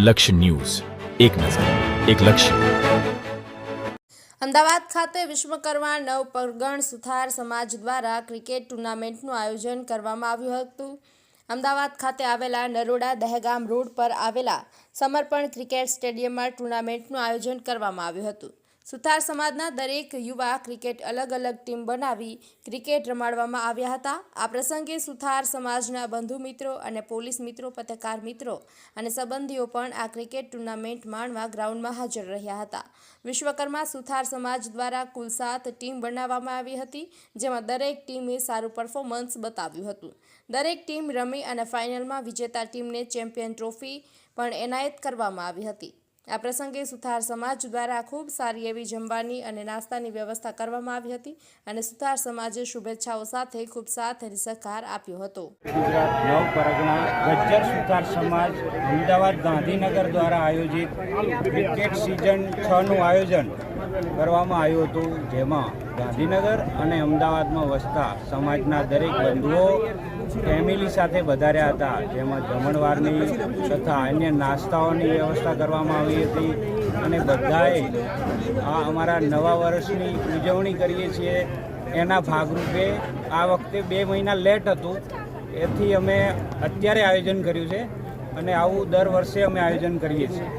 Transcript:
લક્ષ્ય ન્યૂઝ. એક નજર, એક લક્ષ્ય. અમદાવાદ ખાતે વિશ્વકર્મા નવ પરગણ સુથાર સમાજ દ્વારા ક્રિકેટ ટુર્નામેન્ટનું આયોજન કરવામાં આવ્યું હતું. અમદાવાદ ખાતે આવેલા નરોડા દહેગામ રોડ પર આવેલા સમર્પણ ક્રિકેટ સ્ટેડિયમમાં ટુર્નામેન્ટનું આયોજન કરવામાં આવ્યું હતું. સુથાર સમાજના દરેક યુવા ક્રિકેટ અલગ અલગ ટીમ બનાવી ક્રિકેટ રમાડવામાં આવ્યા હતા. આ પ્રસંગે સુથાર સમાજના બંધુ મિત્રો અને પોલીસ મિત્રો, પત્રકાર મિત્રો અને સંબંધીઓ પણ આ ક્રિકેટ ટુર્નામેન્ટ માણવા ગ્રાઉન્ડમાં હાજર રહ્યા હતા. વિશ્વકર્મા સુથાર સમાજ દ્વારા કુલ સાત ટીમ બનાવવામાં આવી હતી, જેમાં દરેક ટીમે સારું પરફોર્મન્સ બતાવ્યું હતું. દરેક ટીમ રમી અને ફાઇનલમાં વિજેતા ટીમને ચેમ્પિયન ટ્રોફી પણ એનાયત કરવામાં આવી હતી. આ પ્રસંગે સુથાર સમાજ દ્વારા ખૂબ સારી એવી જમવાની અને નાસ્તાની વ્યવસ્થા કરવામાં આવી હતી અને સુથાર સમાજે શુભેચ્છાઓ સાથે ખૂબ સાથ અને સહકાર આપ્યો હતો. ગુજરાત સુથાર સમાજ અમદાવાદ ગાંધીનગર દ્વારા આયોજિત ક્રિકેટ સિઝન છનું આયોજન કરવામાં આવ્યું હતું, જેમાં ગાંધીનગર અને અમદાવાદમાં વસતા સમાજના દરેક બંધુઓ ફેમિલી સાથે વધાર્યા હતા. જેમાં જમણવારની તથા અન્ય નાસ્તાઓની વ્યવસ્થા કરવામાં આવી હતી અને બધાએ આ અમારા નવા વર્ષની ઉજવણી કરીએ છીએ. એના ભાગરૂપે આ વખતે બે મહિના લેટ હતું. એથી અમે અત્યારે આયોજન કર્યું છે અને આવું દર વર્ષે અમે આયોજન કરીએ છીએ.